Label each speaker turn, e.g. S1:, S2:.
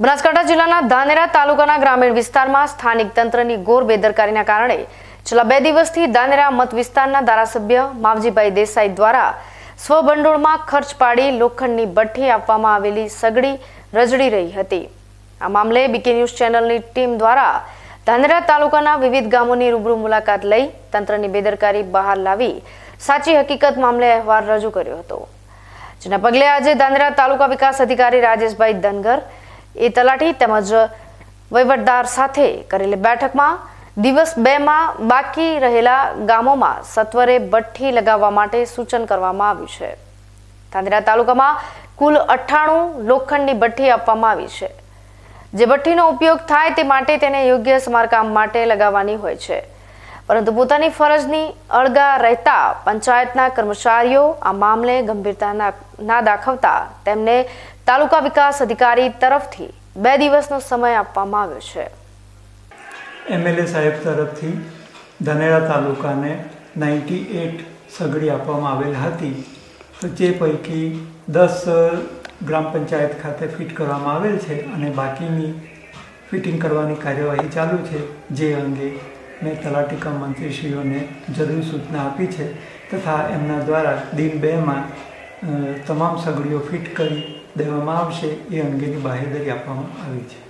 S1: બનાસકાંઠા જિલ્લાના ધાનેરા તાલુકાના ગ્રામીણ વિસ્તારમાં સ્થાનિક તંત્રની ઘોર બેદરકારીના કારણે છેલ્લા બે દિવસથી ધાનેરા મત વિસ્તારના ધારાસભ્ય માવજીભાઈ દેસાઈ દ્વારા સ્વભંડોળમાં ખર્ચ પાડી લોખંડની ભઠ્ઠી આપવામાં આવેલી સગડી રજડી રહી હતી. આ મામલે બીકે ન્યૂઝ ચેનલની ટીમ દ્વારા ધાનેરા તાલુકાના વિવિધ ગામોની રૂબરૂ મુલાકાત લઈ તંત્રની બેદરકારી બહાર લાવી સાચી હકીકત મામલે અહેવાલ રજૂ કર્યો હતો. જેના પગલે આજે ધાનેરા તાલુકા વિકાસ અધિકારી રાજેશભાઈ ધનગર એ તલાટી તેમજ વહીવટદાર સાથે કરેલી બેઠકમાં દિવસ બેમાં બાકી રહેલા ગામોમાં સત્વરે ભઠ્ઠી લગાવવા માટે સૂચન કરવામાં આવ્યું છે. ધાનેરા તાલુકામાં કુલ અઠ્ઠાણું લોખંડની ભઠ્ઠી આપવામાં આવી છે. જે ભઠ્ઠીનો ઉપયોગ થાય તે માટે તેને યોગ્ય સમારકામ માટે લગાવવાની હોય છે. પરંતુ પોતાની ફરજની અળગા રહેતા પંચાયતના કર્મચારીઓ આ મામલે ગંભીરતા ના- દાખવતા તેમને તાલુકા વિકાસ અધિકારી તરફથી બે દિવસનો સમય આપવામાં આવ્યો છે.
S2: એમએલએ સાહેબ તરફથી ધનેરા તાલુકાને નાઇન્ટી એટ સગડી આપવામાં આવેલ હતી. તો જે પૈકી દસ ગ્રામ પંચાયત ખાતે ફિટ કરવામાં આવેલ છે અને બાકીની ફિટિંગ કરવાની કાર્યવાહી ચાલુ છે જે અંગે મેં તલાટીકા મંત્રીશ્રીઓને જરૂરી સૂચના આપી છે તથા એમના દ્વારા દિન બેમાં તમામ સગડીઓ ફિટ કરી દેવામાં આવશે એ અંગેની બાહેધરી આપવામાં આવી છે.